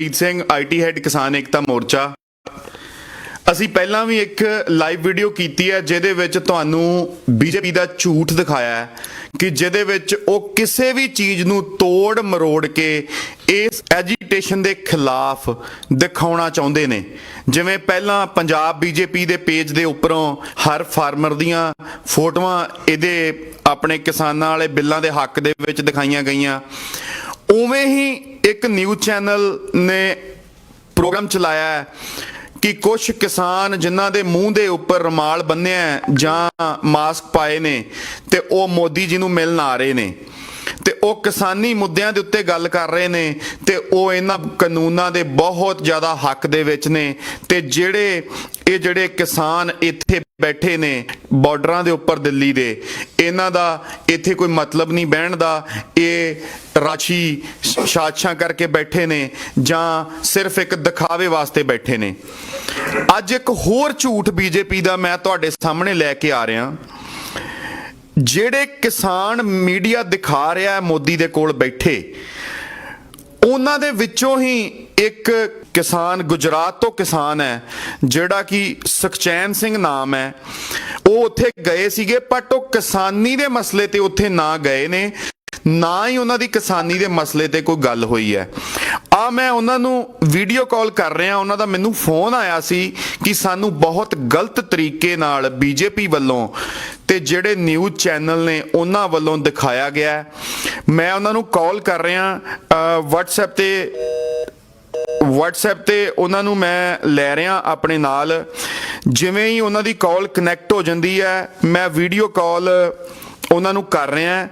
Jeet Singh IT head ਕਿਸਾਨ ਏਕਤਾ ਮੋਰਚਾ। ਅਸੀਂ ਪਹਿਲਾਂ ਵੀ ਇੱਕ ਲਾਈਵ ਵੀਡੀਓ ਕੀਤੀ ਹੈ, ਜਿਹਦੇ ਵਿੱਚ ਤੁਹਾਨੂੰ ਬੀਜੇਪੀ ਦਾ ਝੂਠ ਦਿਖਾਇਆ ਹੈ ਕਿ ਜਿਹਦੇ ਵਿੱਚ ਉਹ ਕਿਸੇ ਵੀ ਚੀਜ਼ ਨੂੰ ਤੋੜ ਮਰੋੜ ਕੇ ਇਸ ਐਜੀਟੇਸ਼ਨ ਦੇ ਖਿਲਾਫ ਦਿਖਾਉਣਾ ਚਾਹੁੰਦੇ ਨੇ। ਜਿਵੇਂ ਪਹਿਲਾਂ ਪੰਜਾਬ ਬੀਜੇਪੀ ਦੇ ਪੇਜ ਦੇ ਉੱਪਰੋਂ ਹਰ ਫਾਰਮਰ ਦੀਆਂ ਫੋਟੋਆਂ ਇਹਦੇ ਆਪਣੇ ਕਿਸਾਨਾਂ ਵਾਲੇ ਬਿੱਲਾਂ ਦੇ ਹੱਕ ਦੇ ਵਿੱਚ ਦਿਖਾਈਆਂ ਗਈਆਂ। ਉਵੇਂ ਹੀ ਇੱਕ ਨਿਊਜ਼ ਚੈਨਲ ਨੇ ਪ੍ਰੋਗਰਾਮ ਚਲਾਇਆ ਹੈ ਕਿ ਕੁਝ ਕਿਸਾਨ ਜਿਨ੍ਹਾਂ ਦੇ ਮੂੰਹ ਦੇ ਉੱਪਰ ਰਮਾਲ ਬੰਨਿਆ ਜਾਂ ਮਾਸਕ ਪਾਏ ਨੇ ਤੇ ਉਹ ਮੋਦੀ ਜੀ ਨੂੰ ਮਿਲਣ ਆ ਰਹੇ ਨੇ। ਤੇ ਉਹ ਕਿਸਾਨੀ ਮੁੱਦਿਆਂ ਦੇ ਉੱਤੇ ਗੱਲ ਕਰ ਰਹੇ ਨੇ ਤੇ ਉਹ ਇਹਨਾਂ ਕਾਨੂੰਨਾਂ ਦੇ ਬਹੁਤ ਜ਼ਿਆਦਾ ਹੱਕ ਦੇ ਵਿੱਚ ਨੇ ਤੇ ਜਿਹੜੇ ਇਹ ਜਿਹੜੇ ਕਿਸਾਨ ਇੱਥੇ ਬੈਠੇ ਨੇ ਬਾਰਡਰਾਂ ਦੇ ਉੱਪਰ ਦਿੱਲੀ ਦੇ, ਇਹਨਾਂ ਦਾ ਇੱਥੇ ਕੋਈ ਮਤਲਬ ਨਹੀਂ ਬਹਿਣ ਦਾ, ਇਹ ਰਾਸ਼ੀ ਸਾਜ਼ਿਸ਼ਾਂ ਕਰਕੇ ਬੈਠੇ ਨੇ ਜਾਂ ਸਿਰਫ ਇੱਕ ਦਿਖਾਵੇ ਵਾਸਤੇ ਬੈਠੇ ਨੇ। ਅੱਜ ਇੱਕ ਹੋਰ ਝੂਠ ਬੀਜੇਪੀ ਦਾ ਮੈਂ ਤੁਹਾਡੇ ਸਾਹਮਣੇ ਲੈ ਕੇ ਆ ਰਿਹਾ। ਜਿਹੜੇ ਕਿਸਾਨ ਮੀਡੀਆ ਦਿਖਾ ਰਿਹਾ ਹੈ ਮੋਦੀ ਦੇ ਕੋਲ ਬੈਠੇ, ਉਹਨਾਂ ਦੇ ਵਿੱਚੋਂ ਹੀ ਇੱਕ ਕਿਸਾਨ ਗੁਜਰਾਤ ਤੋਂ ਕਿਸਾਨ ਹੈ, ਜਿਹੜਾ ਕਿ ਸੁਖਚੈਨ ਸਿੰਘ ਨਾਮ ਹੈ। ਉਹ ਉੱਥੇ ਗਏ ਸੀਗੇ ਬਟ ਉਹ ਕਿਸਾਨੀ ਦੇ ਮਸਲੇ ਤੇ ਉੱਥੇ ਨਾ ਗਏ ਨੇ। ਨਾ ਹੀ ਉਹਨਾਂ ਦੀ ਕਿਸਾਨੀ ਦੇ ਮਸਲੇ ਤੇ ਕੋਈ ਗੱਲ ਹੋਈ ਹੈ। ਆ ਮੈਂ ਉਹਨਾਂ ਨੂੰ ਵੀਡੀਓ ਕਾਲ ਕਰ ਰਿਹਾ, ਉਹਨਾਂ ਦਾ ਮੈਨੂੰ ਫੋਨ ਆਇਆ ਸੀ ਕਿ ਸਾਨੂੰ ਬਹੁਤ ਗਲਤ ਤਰੀਕੇ ਨਾਲ ਬੀਜੇਪੀ ਵੱਲੋਂ ਤੇ ਜਿਹੜੇ ਨਿਊਜ਼ ਚੈਨਲ ਨੇ ਉਹਨਾਂ ਵੱਲੋਂ ਦਿਖਾਇਆ ਗਿਆ ਮੈਂ ਉਹਨਾਂ ਨੂੰ ਕਾਲ ਕਰ ਰਿਹਾ ਅ, WhatsApp ਤੇ WhatsApp ਤੇ ਉਹਨਾਂ ਨੂੰ ਮੈਂ ਲੈ ਰਿਹਾ ਆਪਣੇ ਨਾਲ। ਜਿਵੇਂ ਹੀ ਉਹਨਾਂ ਦੀ ਕਾਲ ਕਨੈਕਟ ਹੋ ਜਾਂਦੀ ਹੈ ਮੈਂ ਵੀਡੀਓ ਕਾਲ ਉਹਨਾਂ ਨੂੰ ਕਰ ਰਿਹਾ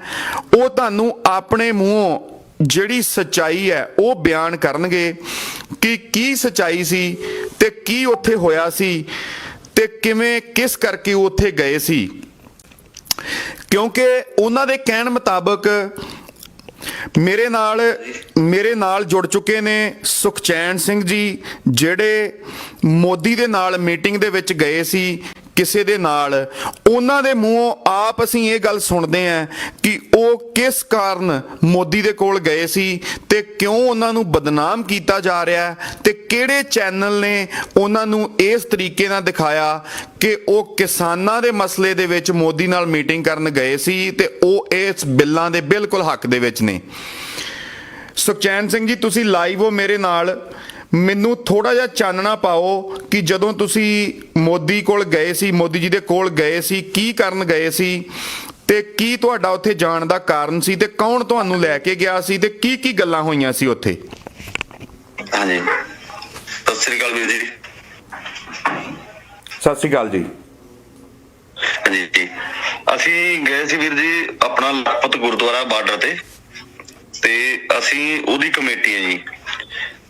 ਉਹ ਤੁਹਾਨੂੰ ਆਪਣੇ ਮੂੰਹੋਂ ਜਿਹੜੀ ਸਚਾਈ ਹੈ ਉਹ ਬਿਆਨ ਕਰਨਗੇ ਕਿ ਕੀ ਸਚਾਈ ਸੀ ਤੇ ਕੀ ਉੱਥੇ ਹੋਇਆ ਸੀ ਤੇ ਕਿਵੇਂ ਕਿਸ ਕਰਕੇ ਉਹ ਉੱਥੇ ਗਏ ਸੀ। ਕਿਉਂਕਿ ਉਹਨਾਂ ਦੇ ਕਹਿਣ ਮੁਤਾਬਕ ਮੇਰੇ ਨਾਲ ਮੇਰੇ ਨਾਲ ਜੁੜ ਚੁੱਕੇ ਨੇ ਸੁਖਚੈਨ ਸਿੰਘ ਜੀ, ਜਿਹੜੇ ਮੋਦੀ ਦੇ ਨਾਲ ਮੀਟਿੰਗ ਦੇ ਵਿੱਚ ਗਏ ਸੀ। ਕਿਸੇ ਦੇ ਨਾਲ। ਉਹਨਾਂ ਦੇ ਮੂੰਹੋਂ ਆਪ ਅਸੀਂ ਇਹ ਗੱਲ ਸੁਣਦੇ ਆਂ ਕਿ ਉਹ ਕਿਸ ਕਾਰਨ ਮੋਦੀ ਦੇ ਕੋਲ ਗਏ ਸੀ ਤੇ ਕਿਉਂ ਉਹਨਾਂ ਨੂੰ ਬਦਨਾਮ ਕੀਤਾ ਜਾ ਰਿਹਾ ਹੈ ਤੇ ਕਿਹੜੇ ਚੈਨਲ ਨੇ ਉਹਨਾਂ ਨੂੰ ਇਸ ਤਰੀਕੇ ਨਾਲ ਦਿਖਾਇਆ ਕਿ ਉਹ ਕਿਸਾਨਾਂ ਦੇ ਮਸਲੇ ਦੇ ਵਿੱਚ ਮੋਦੀ ਨਾਲ ਮੀਟਿੰਗ ਕਰਨ ਗਏ ਸੀ ਤੇ ਉਹ ਇਸ ਬਿੱਲਾਂ ਦੇ ਬਿਲਕੁਲ ਹੱਕ ਦੇ ਵਿੱਚ ਨੇ। ਸੁਖਚੈਨ ਸਿੰਘ ਜੀ, ਤੁਸੀਂ ਲਾਈਵ ਹੋ ਮੇਰੇ ਨਾਲ। ਮੈਨੂੰ ਥੋੜਾ ਜਿਹਾ ਚਾਨਣਾ ਪਾਓ ਕਿ ਜਦੋਂ ਤੁਸੀਂ ਮੋਦੀ ਕੋਲ ਗਏ ਸੀ ਮੋਦੀ ਜੀ ਦੇ ਕੋਲ ਗਏ ਸੀ ਕੀ ਕਰਨ ਗਏ ਸੀ ਤੇ ਕੀ ਤੁਹਾਡਾ ਉੱਥੇ ਜਾਣ ਦਾ ਕਾਰਨ ਸੀ ਤੇ ਕੌਣ ਤੁਹਾਨੂੰ ਲੈ ਕੇ ਗਿਆ ਸੀ ਤੇ ਕੀ ਕੀ ਗੱਲਾਂ ਹੋਈਆਂ ਸੀ ਉੱਥੇ? ਹਾਂਜੀ। ਸਤਿ ਸ੍ਰੀ ਅਕਾਲ ਵੀਰ ਜੀ। ਸਤਿ ਸ਼੍ਰੀ ਅਕਾਲ ਜੀ। ਜੀ। ਅਸੀਂ ਗਏ ਸੀ ਵੀਰ ਜੀ ਆਪਣਾ ਲਖਪਤ ਗੁਰਦੁਆਰਾ ਬਾਰਡਰ ਤੇ ਤੇ ਅਸੀਂ ਉਹਦੀ ਕਮੇਟੀ ਹੈ ਜੀ।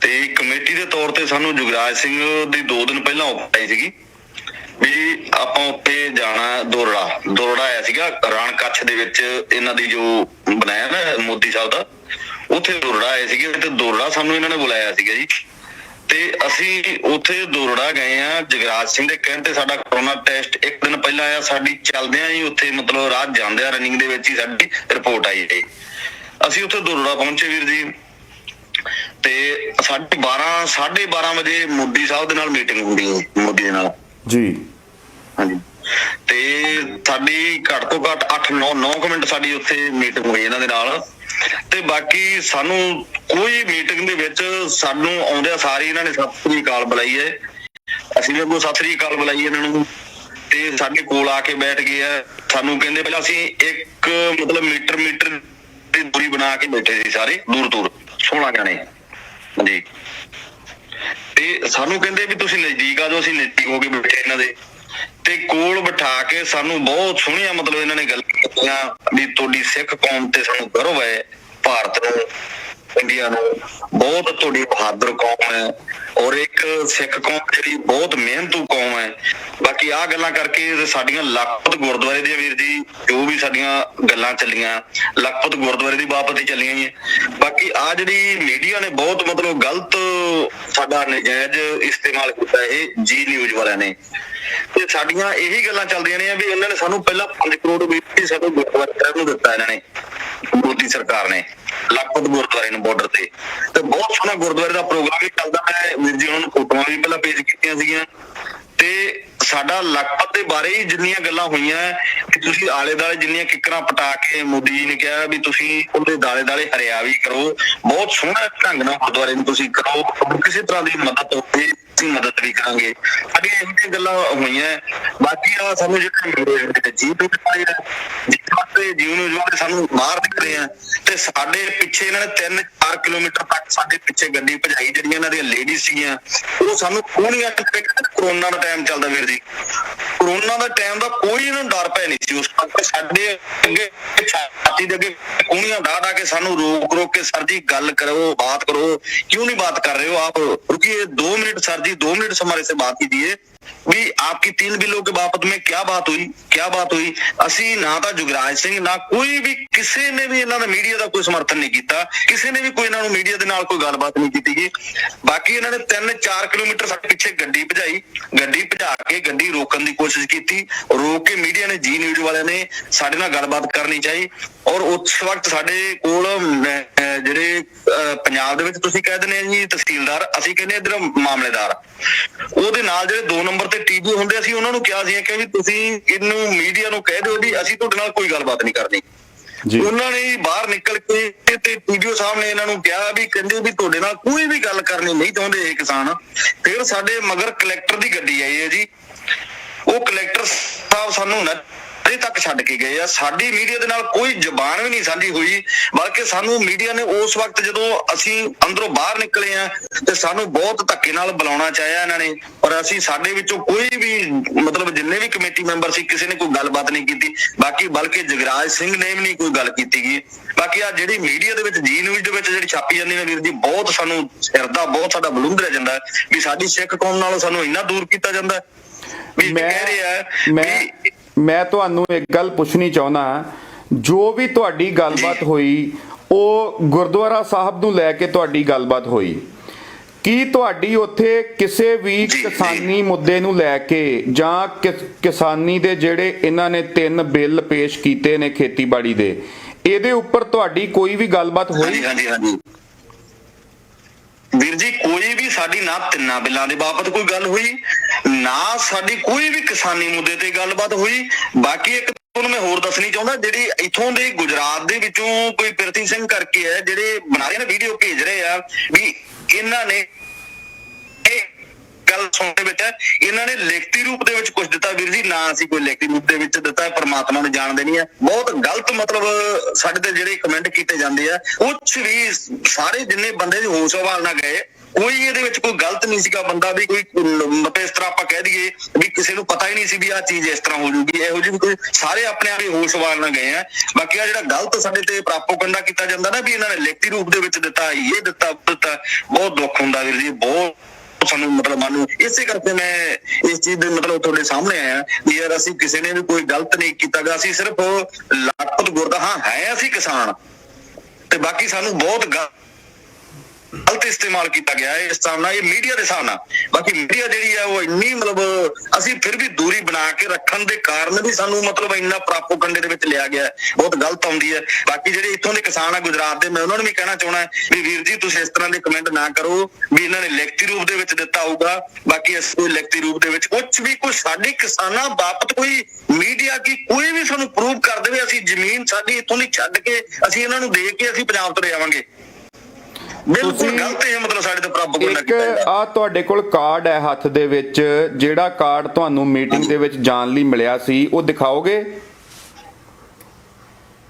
ਤੇ ਕਮੇਟੀ ਦੇ ਤੌਰ ਤੇ ਸਾਨੂੰ ਜੁਗਰਾਜ ਸਿੰਘ ਦੀ 2 ਦਿਨ ਪਹਿਲਾਂ ਆਫਰ ਆਈ ਸੀਗੀ ਵੀ ਆਪਾਂ ਉੱਤੇ ਜਾਣਾ ਦੋਰੜਾ ਦੋਰੜਾ ਆਇਆ ਸੀਗਾ, ਰਾਣ ਕੱਛ ਦੇ ਵਿੱਚ ਇਹਨਾਂ ਦੀ ਜੋ ਬਣਾਇਆ ਨਾ ਮੋਦੀ ਸਾਹਿਬ ਦਾ, ਉੱਥੇ ਦੋਰੜਾ ਆਏ ਸੀਗੇ ਤੇ ਦੋਰੜਾ ਸਾਨੂੰ ਇਹਨਾਂ ਨੇ ਬੁਲਾਇਆ ਸੀਗਾ ਜੀ। ਤੇ ਅਸੀਂ ਉੱਥੇ ਦੋਰੜਾ ਗਏ ਆ, ਜਗਰਾਜ ਸਿੰਘ ਦੇ ਕਹਿਣ ਤੇ ਸਾਡਾ ਕਰੋਨਾ ਟੈਸਟ ਇੱਕ ਦਿਨ ਪਹਿਲਾਂ ਆਇਆ, ਸਾਡੀ ਚੱਲਦਿਆਂ ਹੀ ਉੱਥੇ ਮਤਲਬ ਰਾਤ ਜਾਂਦਿਆਂ ਰਨਿੰਗ ਦੇ ਵਿੱਚ ਹੀ ਸਾਡੀ ਰਿਪੋਰਟ ਆਈ ਜੀ ਅਸੀਂ ਉੱਥੇ ਦੋਰੜਾ ਪਹੁੰਚੇ ਵੀਰ ਜੀ। ਤੇ ਸਾਡੀ 12 12:30 ਵਜੇ ਮੋਦੀ ਸਾਹਿਬ ਦੇ ਨਾਲ ਮੀਟਿੰਗ ਹੁੰਦੀ ਹੈ ਮੋਦੀ ਦੇ ਨਾਲ। ਜੀ। ਹਾਂਜੀ। ਤੇ ਸਾਡੀ ਘੱਟ ਤੋਂ ਘੱਟ 8 9 9 ਮਿੰਟ ਸਾਡੀ ਉੱਥੇ ਮੀਟਿੰਗ ਹੋਈ ਇਹਨਾਂ ਦੇ ਨਾਲ। ਤੇ ਬਾਕੀ ਸਾਨੂੰ ਕੋਈ ਮੀਟਿੰਗ ਦੇ ਵਿੱਚ ਸਾਨੂੰ ਆਉਂਦਿਆਂ ਸਾਰੀ ਇਹਨਾਂ ਨੇ ਸਤਿ ਸ੍ਰੀ ਅਕਾਲ ਬੁਲਾਈ ਹੈ। ਅਸੀਂ ਵੀ ਅੱਗੋਂ ਸਤਿ ਸ੍ਰੀ ਅਕਾਲ ਬੁਲਾਈ ਇਹਨਾਂ ਨੂੰ। ਤੇ ਸਾਡੇ ਕੋਲ ਆ ਕੇ ਬੈਠ ਗਏ ਆ। ਸਾਨੂੰ ਕਹਿੰਦੇ ਪਹਿਲਾਂ ਅਸੀਂ ਇੱਕ ਮਤਲਬ ਮੀਟਰ ਮੀਟਰ ਦੀ ਦੂਰੀ ਬਣਾ ਕੇ ਬੈਠੇ ਸੀ ਸਾਰੇ ਦੂਰ ਦੂਰ 16 ਜਾਣੇ। ਹਾਂਜੀ ਤੇ ਸਾਨੂੰ ਕਹਿੰਦੇ ਵੀ ਤੁਸੀਂ ਨਜ਼ਦੀਕ ਆ ਜਾਓ, ਅਸੀਂ ਨਜ਼ਦੀਕ ਹੋ ਕੇ ਬੈਠੇ ਇਹਨਾਂ ਦੇ। ਤੇ ਕੋਲ ਬਿਠਾ ਕੇ ਸਾਨੂੰ ਬਹੁਤ ਸੋਹਣੀਆਂ ਮਤਲਬ ਇਹਨਾਂ ਨੇ ਗੱਲ ਕੀਤੀਆਂ ਵੀ ਤੁਹਾਡੀ ਸਿੱਖ ਕੌਮ ਤੇ ਸਾਨੂੰ ਗਰਵ ਹੈ, ਭਾਰਤ ਨੂੰ। ਇੰਡੀਆ ਨੂੰ ਬਹੁਤ ਤੁਹਾਡੀ ਬਹਾਦਰ ਕੌਮ ਹੈ ਔਰ ਇੱਕ ਸਿੱਖ ਕੌਮ ਜਿਹੜੀ ਬਹੁਤ ਮਿਹਨਤੂ ਕੌਮ ਹੈ। ਬਾਕੀ ਆਹ ਗੱਲਾਂ ਕਰਕੇ ਸਾਡੀਆਂ ਲਖਪਤ ਗੁਰਦੁਆਰੇ ਦੀਆਂ ਵੀਰ ਜੀ, ਜੋ ਵੀ ਸਾਡੀਆਂ ਗੱਲਾਂ ਚੱਲੀਆਂ, ਲਖਪਤ ਗੁਰਦੁਆਰੇ ਦੀ ਬਾਬਤ ਹੀ ਚੱਲੀਆਂ ਜੀ ਬਾਕੀ ਆ ਜਿਹੜੀ ਮੀਡੀਆ ਨੇ ਬਹੁਤ ਮਤਲਬ ਗਲਤ ਸਾਡਾ ਨਜਾਇਜ਼ ਇਸਤੇਮਾਲ ਕੀਤਾ ਇਹ ਜੀ ਨਿਊਜ਼ ਵਾਲਿਆਂ ਨੇ। ਤੇ ਸਾਡੀਆਂ ਇਹੀ ਗੱਲਾਂ ਚੱਲਦੀਆਂ ਨੇ ਵੀ ਇਹਨਾਂ ਨੇ ਸਾਨੂੰ ਪਹਿਲਾਂ 5 ਕਰੋੜ ਰੁਪਏ ਸਾਡੇ ਗੁਰਦੁਆਰੇ ਸਾਹਿਬ ਨੂੰ ਦਿੱਤਾ ਇਹਨਾਂ ਨੇ। ਮੋਦੀ ਸਰਕਾਰ ਨੇ ਲਖਪਤ ਗੁਰਦੁਆਰੇ ਨੂੰ ਬਾਰਡਰ ਤੇ। ਤੇ ਬਹੁਤ ਸੋਹਣਾ ਗੁਰਦੁਆਰੇ ਦਾ ਪ੍ਰੋਗਰਾਮ ਵੀ ਚੱਲਦਾ ਹੈ। ਵੀਰ ਜੀ ਉਹਨਾਂ ਨੂੰ ਫੋਟੋਆਂ ਵੀ ਪਹਿਲਾਂ ਪੇਜ ਕੀਤੀਆਂ ਸੀਗੀਆਂ। ਤੇ ਸਾਡਾ ਲਖਪਤ ਦੇ ਬਾਰੇ ਹੀ ਜਿੰਨੀਆਂ ਗੱਲਾਂ ਹੋਈਆਂ ਕਿ ਤੁਸੀਂ ਆਲੇ ਦਾਲੇ ਜਿੰਨੀਆਂ ਕਿੱਕਰਾਂ ਪਟਾ ਕੇ ਮੋਦੀ ਜੀ ਨੇ ਕਿਹਾ ਵੀ ਤੁਸੀਂ ਉਹਦੇ ਦਾਲੇ ਦਾਲੇ ਹਰਿਆ ਵੀ ਕਰੋ। ਬਹੁਤ ਸੋਹਣਾ ਢੰਗ ਨਾਲ ਗੁਰਦੁਆਰੇ ਨੂੰ ਤੁਸੀਂ ਕਰੋ। ਤੁਹਾਨੂੰ ਕਿਸੇ ਤਰ੍ਹਾਂ ਦੀ ਮਦਦ ਹੋਵੇ ਮਦਦ ਵੀ ਕਰਾਂਗੇ। ਅੱਗੇ ਇਹ ਜਿਹੜੀਆਂ ਗੱਲਾਂ ਹੋਈਆਂ। ਬਾਕੀ ਆ ਸਾਨੂੰ ਜਿਹੜਾ ਜੀ ਤੋਂ ਪਾਇਆ ਜਿੱਥੇ ਜੀਵਨ ਨੂੰ ਜਿਹੜੇ ਸਾਨੂੰ ਮਾਰ ਦਿੱਖ ਰਹੇ ਆ, ਤੇ ਸਾਡੇ ਪਿੱਛੇ ਇਹਨਾਂ ਨੇ 3-4 ਕਿਲੋਮੀਟਰ ਤੱਕ ਸਾਡੇ ਪਿੱਛੇ ਗੱਡੀ ਭਜਾਈ, ਜਿਹੜੀਆਂ ਇਹਨਾਂ ਦੀਆਂ ਲੇਡੀਜ਼ ਸੀਗੀਆਂ, ਉਹ ਸਾਨੂੰ ਕੋਣੀਆਂ ਤੇ ਕਰੋਨਾ ਦਾ ਟਾਈਮ ਚੱਲਦਾ ਵੀਰ ਜੀ ਕਰੋਨਾ ਦਾ ਟਾਈਮ ਦਾ ਕੋਈ ਇਹਨਾਂ ਨੂੰ ਡਰ ਪੈ ਨਹੀਂ ਸੀ ਉਸ ਵਕਤ ਸਾਡੇ ਅੱਗੇ ਛਾਤੀ ਦੇ ਅੱਗੇ ਕੋਣੀਆਂ ਢਾ ਢਾ ਕੇ ਸਾਨੂੰ ਰੋਕ ਰੋਕ ਕੇ ਸਰ ਜੀ ਗੱਲ ਕਰੋ, ਬਾਤ ਕਰੋ, ਕਿਉਂ ਨਹੀਂ ਬਾਤ ਕਰ ਰਹੇ ਹੋ ਆਪ? ਰੁਕੀਏ 2 ਮਿੰਟ ਸਰ जी दो मिनट हमारे से बात कीजिए ਵੀ ਆਪਕੀ ਤਿੰਨ ਬਿੱਲੋਂ ਕੇ ਬਾਪਤ ਮੈਂ ਕਿਆ ਬਾਤ ਹੋਈ, ਕਿਆ ਬਾਤ ਹੋਈ? ਅਸੀਂ ਨਾ ਤਾਂ ਜੁਗਰਾਜ ਸਿੰਘ, ਨਾ ਕੋਈ ਵੀ ਕਿਸੇ ਨੇ ਵੀ ਇਹਨਾਂ ਦਾ ਮੀਡੀਆ ਦਾ ਕੋਈ ਸਮਰਥਨ ਨਹੀਂ ਕੀਤਾ, ਕਿਸੇ ਨੇ ਵੀ ਕੋਈ ਇਹਨਾਂ ਨੂੰ ਮੀਡੀਆ ਦੇ ਨਾਲ ਕੋਈ ਗੱਲਬਾਤ ਨਹੀਂ ਕੀਤੀ ਜੀ। ਬਾਕੀ ਇਹਨਾਂ ਨੇ 3-4 ਕਿਲੋਮੀਟਰ ਸਾਡੇ ਪਿੱਛੇ ਗੱਡੀ ਭਜਾਈ, ਗੱਡੀ ਭਜਾ ਕੇ ਗੱਡੀ ਰੋਕਣ ਦੀ ਕੋਸ਼ਿਸ਼ ਕੀਤੀ, ਰੋਕ ਕੇ ਮੀਡੀਆ ਨੇ ਜੀ ਨਿਊਜ਼ ਵਾਲਿਆਂ ਨੇ ਸਾਡੇ ਨਾਲ ਗੱਲਬਾਤ ਕਰਨੀ ਚਾਹੀ, ਔਰ ਉਸ ਵਕਤ ਸਾਡੇ ਕੋਲ ਜਿਹੜੇ ਪੰਜਾਬ ਦੇ ਵਿੱਚ ਤੁਸੀਂ ਕਹਿ ਦਿੰਦੇ ਆ ਜੀ ਤਹਿਸੀਲਦਾਰ, ਅਸੀਂ ਕਹਿੰਦੇ ਇਧਰ ਮਾਮਲੇਦਾਰ। ਉਹਦੇ ਨਾਲ ਜਿਹੜੇ ਦੋ ਨੰਬਰ ਤੇ ਟੀਵੀ ਹੁੰਦੇ ਅਸੀਂ ਉਹਨਾਂ ਨੂੰ ਕਿਹਾ ਸੀ ਕਿ ਵੀ ਤੁਸੀਂ ਇਹਨੂੰ ਮੀਡੀਆ ਨੂੰ ਕਹਿ ਦਿਓ ਵੀ ਅਸੀਂ ਤੁਹਾਡੇ ਨਾਲ ਕੋਈ ਗੱਲਬਾਤ ਨਹੀਂ ਕਰਨੀ। ਜੀ। ਉਹਨਾਂ ਨੇ ਬਾਹਰ ਨਿਕਲ ਕੇ ਤੇ ਟੀਵੀਓ ਸਾਹਿਬ ਨੇ ਇਹਨਾਂ ਨੂੰ ਕਿਹਾ ਵੀ ਕਹਿੰਦੇ ਵੀ ਤੁਹਾਡੇ ਨਾਲ ਕੋਈ ਵੀ ਗੱਲ ਕਰਨੀ ਨਹੀਂ ਚਾਹੁੰਦੇ ਇਹ ਕਿਸਾਨ। ਫਿਰ ਸਾਡੇ ਮਗਰ ਕਲੈਕਟਰ ਦੀ ਗੱਡੀ ਆਈ ਹੈ ਜੀ। ਉਹ ਕਲੈਕਟਰ ਸਾਹਿਬ ਸਾਨੂੰ ਨਰੇ ਤੱਕ ਛੱਡ ਕੇ ਗਏ ਆ। ਸਾਡੀ ਮੀਡੀਆ ਦੇ ਨਾਲ ਕੋਈ ਜ਼ਬਾਨ ਵੀ ਨਹੀਂ ਸਾਂਝੀ ਹੋਈ ਬਲਕਿ ਸਾਨੂੰ ਮੀਡੀਆ ਨੇ ਉਸ ਵਕਤ ਜਦੋਂ ਅਸੀਂ ਅੰਦਰੋਂ ਬਾਹਰ ਨਿਕਲੇ ਆ ਤੇ ਸਾਨੂੰ ਬਹੁਤ ਧੱਕੇ ਨਾਲ ਬੁਲਾਉਣਾ ਚਾਹਿਆ ਇਹਨਾਂ ਨੇ। ਪਰ ਅਸੀਂ ਸਾਡੇ ਵਿੱਚੋਂ ਕੋਈ ਵੀ ਮਤਲਬ ਜਿੰਨੇ ਵੀ ਕਮੇਟੀ ਮੈਂਬਰ ਸੀ ਕਿਸੇ ਨੇ ਕੋਈ ਗੱਲਬਾਤ ਨਹੀਂ ਕੀਤੀ। ਬਾਕੀ ਬਲਕਿ ਜਗਰਾਜ ਸਿੰਘ ਨੇ ਵੀ ਨਹੀਂ ਕੋਈ ਗੱਲ ਕੀਤੀ ਗਈ। ਬਾਕੀ ਆ ਜਿਹੜੀ ਮੀਡੀਆ ਦੇ ਵਿੱਚ ਜੀ ਨਿਊਜ਼ ਦੇ ਵਿੱਚ ਜਿਹੜੀ ਛਾਪੀ ਜਾਂਦੀ ਨੇ ਵੀਰ ਜੀ ਬਹੁਤ ਸਾਨੂੰ ਸਿਰ ਦਾ ਬਹੁਤ ਸਾਡਾ ਬਲੂੰਦਰਿਆ ਜਾਂਦਾ ਵੀ ਸਾਡੀ ਸਿੱਖ ਕੌਮ ਨਾਲੋਂ ਸਾਨੂੰ ਇੰਨਾ ਦੂਰ ਕੀਤਾ ਜਾਂਦਾ ਵੀ ਕਹਿ ਰਹੇ ਵੀ ਮੈਂ ਤੁਹਾਨੂੰ ਇੱਕ ਗੱਲ ਪੁੱਛਣੀ ਚਾਹੁੰਦਾ ਜੋ ਵੀ ਤੁਹਾਡੀ ਗੱਲਬਾਤ ਹੋਈ ਉਹ ਗੁਰਦੁਆਰਾ ਸਾਹਿਬ ਨੂੰ ਲੈ ਕੇ ਤੁਹਾਡੀ ਗੱਲਬਾਤ ਹੋਈ। ਕੀ ਤੁਹਾਡੀ ਉੱਥੇ ਕਿਸੇ ਵੀ। ਕਿਸਾਨੀ ਮੁੱਦੇ ਨੂੰ ਲੈ ਕੇ ਜਾਂ ਕਿਸ- ਕਿਸਾਨੀ ਦੇ ਜਿਹੜੇ ਇਹਨਾਂ ਨੇ ਤਿੰਨ ਬਿੱਲ ਪੇਸ਼ ਕੀਤੇ ਨੇ ਖੇਤੀਬਾੜੀ ਦੇ ਇਹਦੇ ਉੱਪਰ ਤੁਹਾਡੀ ਕੋਈ ਵੀ ਗੱਲਬਾਤ ਹੋਈ? ਹਾਂਜੀ ਹਾਂਜੀ। ਵੀਰ ਜੀ, ਕੋਈ ਵੀ ਸਾਡੀ ਨਾ ਤਿੰਨਾਂ ਬਿੱਲਾਂ ਦੇ ਬਾਬਤ ਕੋਈ ਗੱਲ ਹੋਈ, ਨਾ ਸਾਡੀ ਕੋਈ ਵੀ ਕਿਸਾਨੀ ਮੁੱਦੇ ਤੇ ਗੱਲਬਾਤ ਹੋਈ। ਬਾਕੀ ਇੱਕ ਤੁਹਾਨੂੰ ਮੈਂ ਹੋਰ ਦੱਸਣੀ ਚਾਹੁੰਦਾ, ਜਿਹੜੀ ਇਥੋਂ ਦੇ ਗੁਜਰਾਤ ਦੇ ਵਿੱਚੋਂ ਕੋਈ ਪ੍ਰੀਤੀ ਸਿੰਘ ਕਰਕੇ ਹੈ, ਜਿਹੜੇ ਬਣਾ ਰਹੇ ਨੇ, ਵੀਡੀਓ ਭੇਜ ਰਹੇ ਆ, ਵੀ ਇਹਨਾਂ ਨੇ ਗੱਲ ਸੁਣਨ ਦੇ ਵਿੱਚ ਇਹਨਾਂ ਨੇ ਲਿਖਤੀ ਰੂਪ ਦੇ ਵਿੱਚ ਕੁਝ ਦਿੱਤਾ। ਵੀਰ ਜੀ, ਨਾ ਅਸੀਂ ਕੋਈ ਲਿਖਤੀ ਰੂਪ ਦੇ ਵਿੱਚ ਦਿੱਤਾ, ਪਰਮਾਤਮਾ ਨੂੰ ਜਾਣਦੇ ਨਹੀਂ ਆ ਬਹੁਤ ਗਲਤ ਮਤਲਬ ਸਾਡੇ ਤੇ ਜਿਹੜੇ ਕਮੈਂਟ ਕੀਤੇ ਜਾਂਦੇ ਆ ਉਹ ਵੀ ਸਾਰੇ ਜਿੰਨੇ ਬੰਦੇ ਦੀ ਹੋਸ਼ ਹਵਾਲ ਨਾਲ ਗਏ, ਕੋਈ ਇਹਦੇ ਵਿੱਚ ਕੋਈ ਗਲਤ ਨਹੀਂ ਸੀਗਾ ਬੰਦਾ ਵੀ ਕੋਈ ਮਤਲਬ ਇਸ ਤਰ੍ਹਾਂ ਆਪਾਂ ਕਹਿ ਦਈਏ ਵੀ ਕਿਸੇ ਨੂੰ ਪਤਾ ਹੀ ਨਹੀਂ ਸੀ ਵੀ ਆਹ ਚੀਜ਼ ਇਸ ਤਰ੍ਹਾਂ ਹੋ ਜੂਗੀ, ਇਹੋ ਜਿਹੀ ਕੋਈ ਸਾਰੇ ਆਪਣੇ ਆਪ ਹੀ ਹੋਸ਼ ਹਵਾਲ ਨਾਲ ਗਏ ਆ। ਬਾਕੀ ਆ ਜਿਹੜਾ ਗਲਤ ਸਾਡੇ ਤੇ ਪ੍ਰਾਪੋਗੰਡਾ ਕੀਤਾ ਜਾਂਦਾ ਨਾ ਵੀ ਇਹਨਾਂ ਨੇ ਲਿਖਤੀ ਰੂਪ ਦੇ ਵਿੱਚ ਦਿੱਤਾ, ਇਹ ਦਿੱਤਾ, ਉਹ ਦਿੱਤਾ, ਬਹੁਤ ਦੁੱਖ ਹੁੰਦਾ ਵੀਰ ਜੀ, ਬਹੁਤ। ਸਾਨੂੰ ਮਤਲਬ ਮਨ ਇਸੇ ਕਰਕੇ ਮੈਂ ਇਸ ਚੀਜ਼ ਦੇ ਮਤਲਬ ਤੁਹਾਡੇ ਸਾਹਮਣੇ ਆਇਆ ਵੀ ਯਾਰ ਅਸੀਂ ਕਿਸੇ ਨੇ ਵੀ ਕੋਈ ਗਲਤ ਨਹੀਂ ਕੀਤਾ ਗਾ, ਅਸੀਂ ਸਿਰਫ ਲਾਪਤ ਗੁਰਦਾ ਹਾਂ, ਹੈ ਅਸੀਂ ਕਿਸਾਨ। ਤੇ ਬਾਕੀ ਸਾਨੂੰ ਬਹੁਤ ਗ- ਗਲਤ ਇਸਤੇਮਾਲ ਕੀਤਾ ਗਿਆ ਹੈ ਇਸ ਹਿਸਾਬ ਨਾਲ, ਇਹ ਮੀਡੀਆ ਦੇ ਹਿਸਾਬ ਨਾਲ। ਬਾਕੀ ਮੀਡੀਆ ਜਿਹੜੀ ਹੈ ਉਹ ਇੰਨੀ ਮਤਲਬ ਅਸੀਂ ਫਿਰ ਵੀ ਦੂਰੀ ਬਣਾ ਕੇ ਰੱਖਣ ਦੇ ਕਾਰਨ ਵੀ ਸਾਨੂੰ ਮਤਲਬ ਇੰਨਾ ਪ੍ਰਾਪੋਗੰਡੇ ਦੇ ਵਿੱਚ ਲਿਆ ਗਿਆ ਬਹੁਤ ਗਲਤ ਆਉਂਦੀ ਹੈ। ਬਾਕੀ ਜਿਹੜੇ ਇੱਥੋਂ ਦੇ ਕਿਸਾਨ ਆ ਗੁਜਰਾਤ ਦੇ, ਮੈਂ ਉਹਨਾਂ ਨੂੰ ਵੀ ਕਹਿਣਾ ਚਾਹਣਾ ਵੀ ਵੀਰ ਜੀ, ਤੁਸੀਂ ਇਸ ਤਰ੍ਹਾਂ ਦੇ ਕਮੈਂਟ ਨਾ ਕਰੋ ਵੀ ਇਹਨਾਂ ਨੇ ਲਿਖਤੀ ਰੂਪ ਦੇ ਵਿੱਚ ਦਿੱਤਾ ਹੋਊਗਾ। ਬਾਕੀ ਅਸੀਂ ਕੋਈ ਲਿਖਤੀ ਰੂਪ ਦੇ ਵਿੱਚ ਕੁਝ ਵੀ, ਕੋਈ ਸਾਡੇ ਕਿਸਾਨਾਂ ਬਾਬਤ ਕੋਈ ਮੀਡੀਆ ਕੀ ਕੋਈ ਵੀ ਸਾਨੂੰ ਪ੍ਰੂਵ ਕਰ ਦੇਵੇ, ਅਸੀਂ ਜ਼ਮੀਨ ਸਾਡੀ ਇੱਥੋਂ ਦੀ ਛੱਡ ਕੇ ਅਸੀਂ ਇਹਨਾਂ ਨੂੰ ਦੇ ਕੇ ਅਸੀਂ ਪੰਜਾਬ ਤੋਂ ਲੈ ਆਵਾਂਗੇ। ਬਿਲਕੁਲ ਤੁਸੀਂ ਗਲਤ ਹੈ ਮਤਲਬ ਸਾਡੇ ਤੇ ਪ੍ਰਾਪੋਗੰਡਾ ਇੱਕ ਕੀਤਾ ਜਾਂਦਾ ਆ ਤੁਹਾਡੇ ਕੋਲ ਕਾਰਡ ਹੈ ਹੱਥ ਦੇ ਵਿੱਚ ਜਿਹੜਾ ਕਾਰਡ ਤੁਹਾਨੂੰ ਮੀਟਿੰਗ ਦੇ ਵਿੱਚ ਜਾਣ ਲਈ ਮਿਲਿਆ ਸੀ ਉਹ ਦਿਖਾਓਗੇ?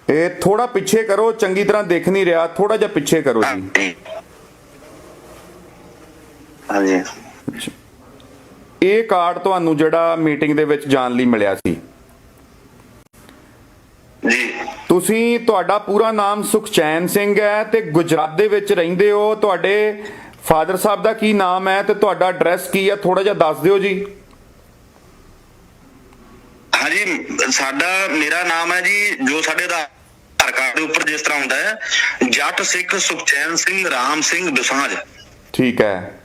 ਇਹ ਥੋੜਾ ਪਿੱਛੇ ਕਰੋ ਚੰਗੀ ਤਰ੍ਹਾਂ ਦਿਖ ਨਹੀਂ ਰਿਹਾ ਥੋੜਾ ਜਿਹਾ ਪਿੱਛੇ ਕਰੋ ਜੀ। ਹਾਂਜੀ। ਇਹ ਕਾਰਡ ਤੁਹਾਨੂੰ ਜਿਹੜਾ ਮੀਟਿੰਗ ਦੇ ਵਿੱਚ ਜਾਣ ਲਈ ਮਿਲਿਆ ਸੀ। ਜੀ। ਤੁਸੀਂ ਤੁਹਾਡਾ ਪੂਰਾ ਨਾਮ ਸੁਖਚੈਨ ਸਿੰਘ ਹੈ ਤੇ ਗੁਜਰਾਤ ਦੇ ਵਿੱਚ ਰਹਿੰਦੇ ਹੋ। ਤੁਹਾਡੇ ਫਾਦਰ ਸਾਹਿਬ ਦਾ ਕੀ ਨਾਮ ਹੈ ਤੇ ਤੁਹਾਡਾ ਐਡਰੈਸ ਕੀ ਹੈ? ਥੋੜਾ ਜਿਹਾ ਦੱਸ ਦਿਓ ਜੀ। ਹਾਂਜੀ ਸਾਡਾ ਮੇਰਾ ਨਾਮ ਹੈ ਜੀ ਜੋ ਸਾਡੇ ਦਾ ਆਧਾਰ ਕਾਰਡ ਦੇ ਉੱਪਰ ਜਿਸ ਤਰ੍ਹਾਂ ਹੁੰਦਾ ਹੈ ਜੱਟ ਸਿੱਖ ਸੁਖਚੈਨ ਸਿੰਘ ਰਾਮ ਸਿੰਘ ਦੁਸਾਂਝ। ਠੀਕ ਹੈ।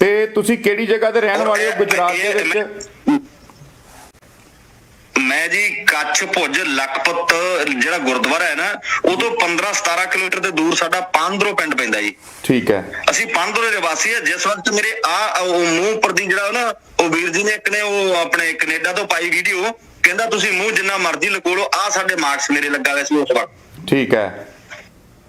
ਤੇ ਤੁਸੀਂ ਕਿਹੜੀ ਜਗ੍ਹਾ ਦੇ ਰਹਿਣ ਵਾਲੇ ਹੋ? ਗੁਜਰਾਤ ਦੇ ਵਿੱਚ? ਹੈ ਜੀ ਕੱਛ ਭੁੱਜ ਲਖਪਤ ਜਿਹੜਾ ਗੁਰਦੁਆਰਾ ਹੈ ਨਾ ਉਹ ਤੋਂ 15 17 ਕਿਲੋਮੀਟਰ ਦੇ ਦੂਰ ਸਾਡਾ ਪਾਂਦਰੋ ਪਿੰਡ ਪੈਂਦਾ ਜੀ। ਠੀਕ ਹੈ। ਅਸੀਂ ਪਾਂਦਰੋ ਦੇ ਵਾਸੀ ਆ ਜਿਸ ਵਕਤ ਮੇਰੇ ਆ ਉਹ ਮੂੰਹ ਉੱਪਰ ਦੀ ਜਿਹੜਾ ਨਾ ਉਹ ਵੀਰ ਜੀ ਨੇ ਇੱਕ ਨੇ ਉਹ ਆਪਣੇ ਕੈਨੇਡਾ ਤੋਂ ਪਾਈ ਵੀਡੀਓ ਕਹਿੰਦਾ ਤੁਸੀਂ ਮੂੰਹ ਜਿੰਨਾ ਮਰਜ਼ੀ ਲਕੋ ਲਓ ਆ ਸਾਡੇ ਮਾਰਕਸ ਮੇਰੇ ਲੱਗਾ ਹੋਇਆ ਸੀ ਉਸ ਵਕਤ। ਠੀਕ ਹੈ।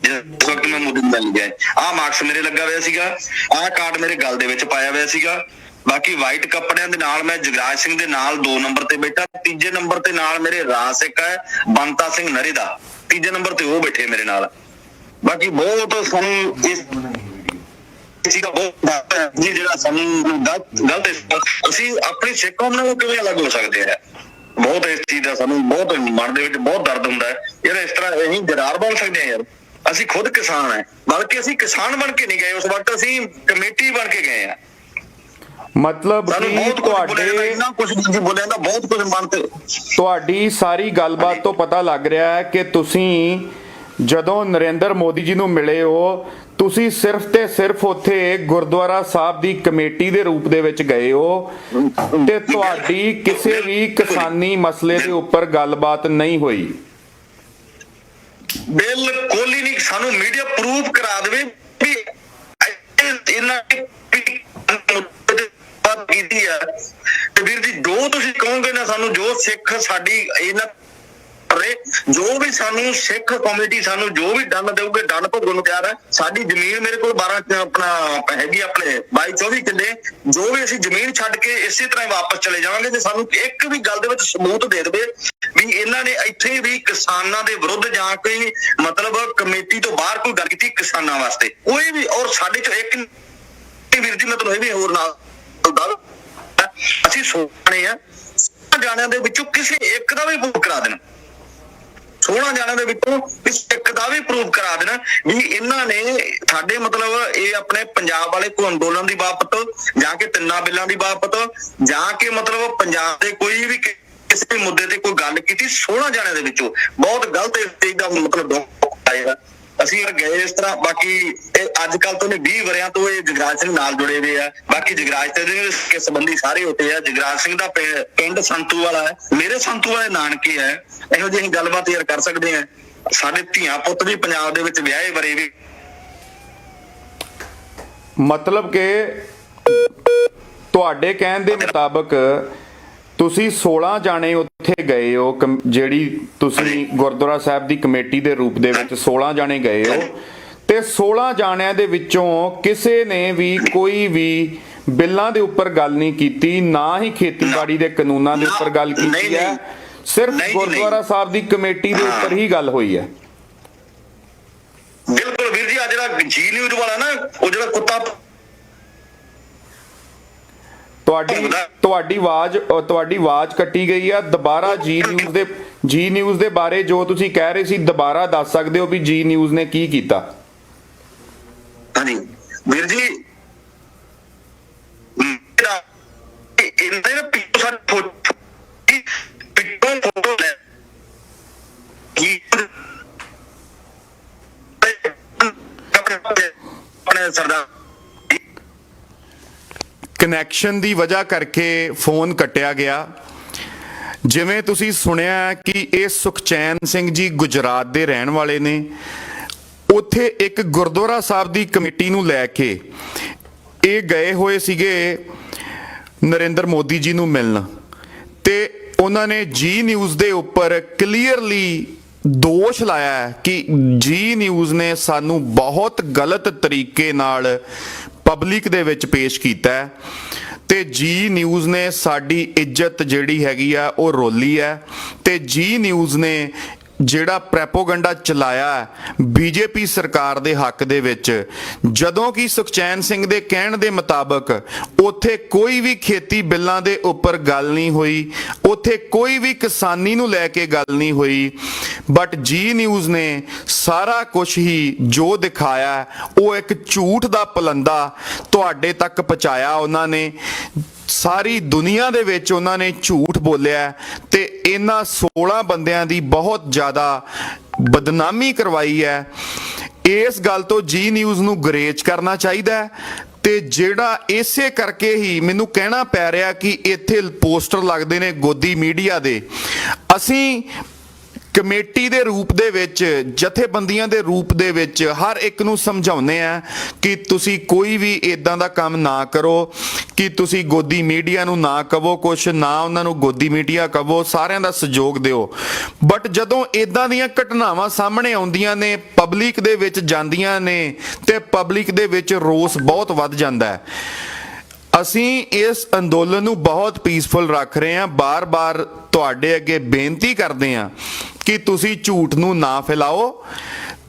ਜਿਸ ਵਕਤ ਮੈਂ ਮੁੱਢ ਮਿਲ ਗਿਆ। ਆ ਮਾਰਕਸ ਮੇਰੇ ਲੱਗਾ ਹੋਇਆ ਸੀਗਾ ਆਹ ਕਾਰਡ ਮੇਰੇ ਗਲ ਦੇ ਵਿੱਚ ਪਾਇਆ ਹੋਇਆ ਸੀਗਾ। ਬਾਕੀ ਵਾਈਟ ਕੱਪੜਿਆਂ ਦੇ ਨਾਲ ਮੈਂ ਜਗਰਾਜ ਸਿੰਘ ਦੇ ਨਾਲ 2 ਨੰਬਰ ਤੇ ਬੈਠਾ, ਤੀਜੇ ਨੰਬਰ ਤੇ ਨਾਲ ਮੇਰੇ ਰਾਜ ਸਿੱਖ ਹੈ, ਬੰਤਾ ਸਿੰਘ ਨਰੇ ਦਾ। ਤੀਜੇ ਨੰਬਰ ਤੇ ਉਹ ਬੈਠੇ ਮੇਰੇ ਨਾਲ। ਬਾਕੀ ਬਹੁਤ ਸਾਨੂੰ ਇਸ ਚੀਜ਼ ਦਾ ਬਹੁਤ ਜਿਹੜਾ ਸਾਨੂੰ ਗਲਤ ਅਸੀਂ ਆਪਣੀ ਸਿੱਖ ਕੌਮ ਨਾਲੋਂ ਕਿਵੇਂ ਅਲੱਗ ਹੋ ਸਕਦੇ ਆ ਬਹੁਤ ਇਸ ਚੀਜ਼ ਦਾ ਸਾਨੂੰ ਬਹੁਤ ਮਨ ਦੇ ਵਿੱਚ ਬਹੁਤ ਦਰਦ ਹੁੰਦਾ ਹੈ। ਯਾਰ ਇਸ ਤਰ੍ਹਾਂ ਅਸੀਂ ਜਰਾਰ ਬਣ ਸਕਦੇ ਆ ਯਾਰ। ਅਸੀਂ ਖੁਦ ਕਿਸਾਨ ਹੈ। ਬਲਕਿ ਅਸੀਂ ਕਿਸਾਨ ਬਣ ਕੇ ਨਹੀਂ ਗਏ, ਉਸ ਵਕਤ ਅਸੀਂ ਕਮੇਟੀ ਬਣ ਕੇ ਗਏ ਆ ਮਤਲਬ ਕਿ ਤੁਹਾਡੇ ਇੰਨਾ ਕੁਝ ਜੀ ਬੋਲਿਆ ਜਾਂਦਾ ਬਹੁਤ ਕੁਝ ਮਨ ਤੇ ਤੁਹਾਡੀ ਸਾਰੀ ਗੱਲਬਾਤ ਤੋਂ ਪਤਾ ਲੱਗ ਰਿਹਾ ਹੈ ਕਿ ਤੁਸੀਂ ਜਦੋਂ ਨਰਿੰਦਰ ਮੋਦੀ ਜੀ ਨੂੰ ਮਿਲੇ ਹੋ ਤੁਸੀਂ ਸਿਰਫ ਤੇ ਸਿਰਫ ਉੱਥੇ ਗੁਰਦੁਆਰਾ ਸਾਹਿਬ ਦੀ ਕਮੇਟੀ ਦੇ ਰੂਪ ਦੇ ਵਿੱਚ ਗਏ ਹੋ ਤੇ ਤੁਹਾਡੀ ਕਿਸੇ ਵੀ ਕਿਸਾਨੀ ਮਸਲੇ ਦੇ ਉੱਪਰ ਗੱਲਬਾਤ ਨਹੀਂ ਹੋਈ। ਬਿਲਕੁਲ ਹੀ ਨਹੀਂ। ਸਾਨੂੰ ਮੀਡੀਆ ਪ੍ਰੂਫ ਕਰਾ ਦੇਵੇ ਵੀ ਇਹ- ਇਹਨਾਂ ਕੀਤੀ ਆ ਤੇ ਵੀਰ ਜੀ, ਜੋ ਤੁਸੀਂ ਕਹੋਗੇ ਨਾ ਸਾਨੂੰ, ਜੋ ਸਿੱਖ ਸਾਡੀ ਇਹਨਾਂ ਰੇ ਜੋ ਵੀ ਸਾਨੂੰ ਸਿੱਖ ਕਮਿਊਨਿਟੀ ਸਾਨੂੰ ਜੋ ਵੀ ਦੰਡ ਦੇਊਗੇ ਦੰਡ ਭੋਗਣ ਨੂੰ ਤਿਆਰ ਹੈ। ਸਾਡੀ ਜ਼ਮੀਨ ਮੇਰੇ ਕੋਲ 12 ਆਪਣਾ ਹੈਗੀ ਆਪਣੇ 22 24 ਕਿੱਲੇ। ਜੋ ਵੀ ਅਸੀਂ ਜ਼ਮੀਨ ਛੱਡ ਕੇ ਇਸੇ ਤਰ੍ਹਾਂ ਹੀ ਵਾਪਸ ਚਲੇ ਜਾਵਾਂਗੇ, ਜੇ ਸਾਨੂੰ ਇੱਕ ਵੀ ਗੱਲ ਦੇ ਵਿੱਚ ਸਬੂਤ ਦੇ ਦੇਵੇ ਵੀ ਇਹਨਾਂ ਨੇ ਇੱਥੇ ਵੀ ਕਿਸਾਨਾਂ ਦੇ ਵਿਰੁੱਧ ਜਾਂ ਕੋਈ ਮਤਲਬ ਕਮੇਟੀ ਤੋਂ ਬਾਹਰ ਕੋਈ ਗੱਲ ਕੀਤੀ ਕਿਸਾਨਾਂ ਵਾਸਤੇ। ਕੋਈ ਵੀ, ਔਰ ਸਾਡੇ ਚੋਂ ਇੱਕ ਵੀਰ ਜੀ, ਮੈਂ ਤੁਹਾਨੂੰ ਇਹ ਵੀ ਹੋਰ ਨਾਲ ਦੱਸ ਅਸੀਂ ਸੋਚਣੇ ਆ। ਜਾਣਿਆਂ ਦੇ ਵਿੱਚੋਂ ਕਿਸੇ ਇੱਕ ਦਾ ਵੀ ਬੁੱਕ ਕਰਾ ਦੇਣਾ। 16 ਜਾਣਿਆਂ ਦੇ ਵਿੱਚੋਂ ਇਸ ਇੱਕ ਦਾ ਵੀ ਪ੍ਰੂਫ ਕਰਾ ਦੇਣਾ ਵੀ ਇਹਨਾਂ ਨੇ ਸਾਡੇ ਮਤਲਬ ਇਹ ਆਪਣੇ ਪੰਜਾਬ ਵਾਲੇ ਕੋ ਅੰਦੋਲਨ ਦੀ ਬਾਬਤ ਜਾਂ ਕਿ ਤਿੰਨਾਂ ਬਿੱਲਾਂ ਦੀ ਬਾਬਤ ਜਾਂ ਕਿ ਮਤਲਬ ਪੰਜਾਬ ਦੇ ਕੋਈ ਵੀ ਕਿਸੇ ਮੁੱਦੇ ਤੇ ਕੋਈ ਗੱਲ ਕੀਤੀ 16 ਜਾਣਿਆਂ ਦੇ ਵਿੱਚੋਂ। ਬਹੁਤ ਗਲਤ ਇਸ ਚੀਜ਼ ਦਾ ਮਤਲਬ ਆਏਗਾ ਅਸੀਂ ਯਾਰ ਗਏ ਇਸ ਤਰ੍ਹਾਂ, ਬਾਕੀ ਇਹ ਅੱਜ ਕੱਲ ਤੋਂ ਨੇ 20 ਵਰਿਆਂ ਤੋਂ ਇਹ ਜਗਰਾਜ ਸਿੰਘ ਨਾਲ ਜੁੜੇ ਹੋਏ ਆ। ਬਾਕੀ ਜਗਰਾਜ ਤੇ ਦੇ ਸੰਬੰਧੀ ਸਾਰੇ ਹੋਤੇ ਆ। ਜਗਰਾਜ ਸਿੰਘ ਦਾ ਪਿੰਡ ਸੰਤੂ ਵਾਲਾ ਹੈ। ਮੇਰੇ ਸੰਤੂ ਵਾਲੇ ਨਾਨਕੇ ਹੈ। ਇਹੋ ਜਿਹੀ ਅਸੀਂ ਗੱਲਬਾਤ ਯਾਰ ਕਰ ਸਕਦੇ ਆ ਸਾਡੇ ਧੀਆਂ ਪੁੱਤ ਵੀ ਪੰਜਾਬ ਦੇ ਵਿੱਚ ਵਿਆਹੇ ਵਰੇ ਵੀ। ਮਤਲਬ ਕਿ ਤੁਹਾਡੇ ਕਹਿਣ ਦੇ ਮੁਤਾਬਕ ਤੁਸੀਂ 16 ਜਾਣੇ ਉੱਥੇ ਗਏ ਹੋ ਜਿਹੜੀ ਤੁਸੀਂ ਗੁਰਦੁਆਰਾ ਸਾਹਿਬ ਦੀ ਕਮੇਟੀ ਦੇ ਰੂਪ ਦੇ ਵਿੱਚ 16 ਜਾਣੇ ਗਏ ਹੋ ਤੇ 16 ਜਾਣਿਆਂ ਦੇ ਵਿੱਚੋਂ ਕਿਸੇ ਨੇ ਵੀ ਕੋਈ ਵੀ ਬਿੱਲਾਂ ਦੇ ਉੱਪਰ ਗੱਲ ਨਹੀਂ ਕੀਤੀ ਨਾ ਹੀ ਖੇਤੀਬਾੜੀ ਦੇ ਕਾਨੂੰਨਾਂ ਦੇ ਉੱਪਰ ਗੱਲ ਕੀਤੀ ਹੈ। ਸਿਰਫ ਗੁਰਦੁਆਰਾ। ਸਾਹਿਬ ਦੀ ਕਮੇਟੀ ਦੇ ਉੱਪਰ ਹੀ ਗੱਲ ਹੋਈ ਹੈ ਬਿਲਕੁਲ ਵੀਰ ਜੀ ਆ ਜਿਹੜਾ ਜੀ ਨਿਊਜ਼ ਵਾਲਾ ਨਾ ਉਹ ਜਿਹੜਾ ਕੁੱਤਾ ਤੁਹਾਡੀ ਤੁਹਾਡੀ ਆਵਾਜ਼ ਤੁਹਾਡੀ ਆਵਾਜ਼ ਕੱਟੀ ਗਈ ਆ। ਦੁਬਾਰਾ ਜੀ ਨਿਊਜ਼ ਦੇ ਜੀ ਨਿਊਜ਼ ਦੇ ਬਾਰੇ ਜੋ ਤੁਸੀਂ ਕਹਿ ਰਹੇ ਸੀ ਦੁਬਾਰਾ ਦੱਸ ਸਕਦੇ ਹੋ ਵੀ ਜੀ ਨਿਊਜ਼ ਨੇ ਕੀ ਕੀਤਾ? ਹਾਂਜੀ। ਵੀਰ ਜੀ ਮੇਰਾ ਇਹ- ਇਹਨਾਂ ਦੇ ਨਾ ਪਿੱਛੋਂ ਸਾਡੇ ਫੋਟੋ ਪਿੱਛੋਂ ਫੋਟੋ ਲੈ ਕੀ ਆਪਣੇ ਸਰਦਾਰ ਕਨੈਕਸ਼ਨ ਦੀ ਵਜ੍ਹਾ ਕਰਕੇ ਫੋਨ ਕੱਟਿਆ ਗਿਆ। ਜਿਵੇਂ ਤੁਸੀਂ ਸੁਣਿਆ ਕਿ ਇਹ ਸੁਖਚੈਨ ਸਿੰਘ ਜੀ ਗੁਜਰਾਤ ਦੇ ਰਹਿਣ ਵਾਲੇ ਨੇ। ਉੱਥੇ ਇੱਕ ਗੁਰਦੁਆਰਾ ਸਾਹਿਬ ਦੀ ਕਮੇਟੀ ਨੂੰ ਲੈ ਕੇ ਇਹ ਗਏ ਹੋਏ ਸੀਗੇ ਨਰਿੰਦਰ ਮੋਦੀ ਜੀ ਨੂੰ ਮਿਲਣ। ਤੇ ਉਹਨਾਂ ਨੇ ਜੀ ਨਿਊਜ਼ ਦੇ ਉੱਪਰ ਕਲੀਅਰਲੀ ਦੋਸ਼ ਲਾਇਆ ਹੈ ਕਿ ਜੀ ਨਿਊਜ਼ ਨੇ ਸਾਨੂੰ ਬਹੁਤ ਗਲਤ ਤਰੀਕੇ ਨਾਲ ਪਬਲਿਕ ਦੇ ਵਿੱਚ ਪੇਸ਼ ਕੀਤਾ ਹੈ ਤੇ ਜੀ ਨਿਊਜ਼ ਨੇ ਸਾਡੀ ਇੱਜ਼ਤ ਜਿਹੜੀ ਹੈਗੀ ਆ, ਉਹ ਰੋਲੀ ਹੈ ਤੇ ਜੀ ਨਿਊਜ਼ ਨੇ ਜਿਹੜਾ ਪ੍ਰੈਪੋਗੰਡਾ ਚਲਾਇਆ ਬੀਜੇਪੀ ਸਰਕਾਰ ਦੇ ਹੱਕ ਦੇ ਵਿੱਚ, ਜਦੋਂ ਕਿ ਸੁਖਚੈਨ ਸਿੰਘ ਦੇ ਕਹਿਣ ਦੇ ਮੁਤਾਬਕ ਉੱਥੇ ਕੋਈ ਵੀ ਖੇਤੀ ਬਿੱਲਾਂ ਦੇ ਉੱਪਰ ਗੱਲ ਨਹੀਂ ਹੋਈ, ਉੱਥੇ ਕੋਈ ਵੀ ਕਿਸਾਨੀ ਨੂੰ ਲੈ ਕੇ ਗੱਲ ਨਹੀਂ ਹੋਈ ਬਟ ਜੀ ਨਿਊਜ਼ ਨੇ ਸਾਰਾ ਕੁਝ ਹੀ ਜੋ ਦਿਖਾਇਆ, ਉਹ ਇੱਕ ਝੂਠ ਦਾ ਪਲੰਦਾ ਤੁਹਾਡੇ ਤੱਕ ਪਹੁੰਚਾਇਆ ਉਹਨਾਂ ਨੇ। ਸਾਰੀ ਦੁਨੀਆ ਦੇ ਵਿੱਚ ਉਹਨਾਂ ਨੇ ਝੂਠ ਬੋਲਿਆ ਹੈ ਤੇ ਇਹਨਾਂ 16 ਬੰਦਿਆਂ ਦੀ ਬਹੁਤ ਜ਼ਿਆਦਾ ਬਦਨਾਮੀ ਕਰਵਾਈ ਹੈ। ਇਸ ਗੱਲ ਤੋਂ ਜੀ ਨਿਊਜ਼ ਨੂੰ ਗਰੇਜ ਕਰਨਾ ਚਾਹੀਦਾ ਤੇ ਜਿਹੜਾ ਇਸੇ ਕਰਕੇ ਹੀ ਮੈਨੂੰ ਕਹਿਣਾ ਪੈ ਰਿਹਾ ਕਿ ਇੱਥੇ ਪੋਸਟਰ ਲੱਗਦੇ ਨੇ ਗੋਦੀ ਮੀਡੀਆ ਦੇ। ਅਸੀਂ ਕਮੇਟੀ ਦੇ ਰੂਪ ਦੇ ਵਿੱਚ, ਜਥੇਬੰਦੀਆਂ ਦੇ ਰੂਪ ਦੇ ਵਿੱਚ ਹਰ ਇੱਕ ਨੂੰ ਸਮਝਾਉਂਦੇ ਆ ਕਿ ਤੁਸੀਂ ਕੋਈ ਵੀ ਇਦਾਂ ਦਾ ਕੰਮ ਨਾ ਕਰੋ, ਕਿ ਤੁਸੀਂ ਗੋਦੀ ਮੀਡੀਆ ਨੂੰ ਨਾ ਕਹੋ ਕੁਛ, ਨਾ ਉਹਨਾਂ ਨੂੰ ਗੋਦੀ ਮੀਡੀਆ ਕਹੋ ਸਾਰਿਆਂ ਦਾ ਸਹਿਯੋਗ ਦਿਓ। ਬਟ ਜਦੋਂ ਇਦਾਂ ਦੀਆਂ ਘਟਨਾਵਾਂ ਸਾਹਮਣੇ ਆਉਂਦੀਆਂ ਨੇ ਪਬਲਿਕ ਦੇ ਵਿੱਚ ਜਾਂਦੀਆਂ ਨੇ, ਤੇ ਪਬਲਿਕ ਦੇ ਵਿੱਚ ਰੋਸ ਬਹੁਤ ਵੱਧ ਜਾਂਦਾ ਹੈ। ਅਸੀਂ ਇਸ ਅੰਦੋਲਨ ਨੂੰ ਬਹੁਤ ਪੀਸਫੁਲ ਰੱਖ ਰਹੇ ਹਾਂ, ਬਾਰ-ਬਾਰ ਤੁਹਾਡੇ ਅੱਗੇ ਬੇਨਤੀ ਕਰਦੇ ਹਾਂ ਕਿ ਤੁਸੀਂ ਝੂਠ ਨੂੰ ਨਾ ਫੈਲਾਓ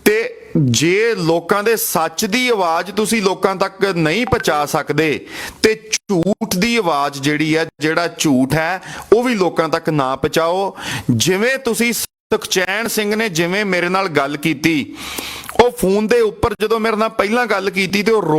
ਤੇ ਜੇ ਲੋਕਾਂ ਦੇ ਸੱਚ ਦੀ ਆਵਾਜ਼ ਤੁਸੀਂ ਲੋਕਾਂ ਤੱਕ ਨਹੀਂ ਪਹੁੰਚਾ ਸਕਦੇ, ਤੇ ਝੂਠ ਦੀ ਆਵਾਜ਼ ਜਿਹੜੀ ਹੈ, ਜਿਹੜਾ ਝੂਠ ਹੈ, ਉਹ ਵੀ ਲੋਕਾਂ ਤੱਕ ਨਾ ਪਹੁੰਚਾਓ। ਜਿਵੇਂ ਤੁਸੀਂ ਸੁਖਚੈਨ ਸਿੰਘ ਨੇ ਜਿਵੇਂ ਮੇਰੇ ਨਾਲ ਗੱਲ ਕੀਤੀ, ਉਹ ਫੋਨ ਦੇ ਉੱਪਰ ਜਦੋਂ ਮੇਰੇ ਨਾਲ ਪਹਿਲਾਂ ਗੱਲ ਕੀਤੀ ਤੇ ਉਹ ਰੋ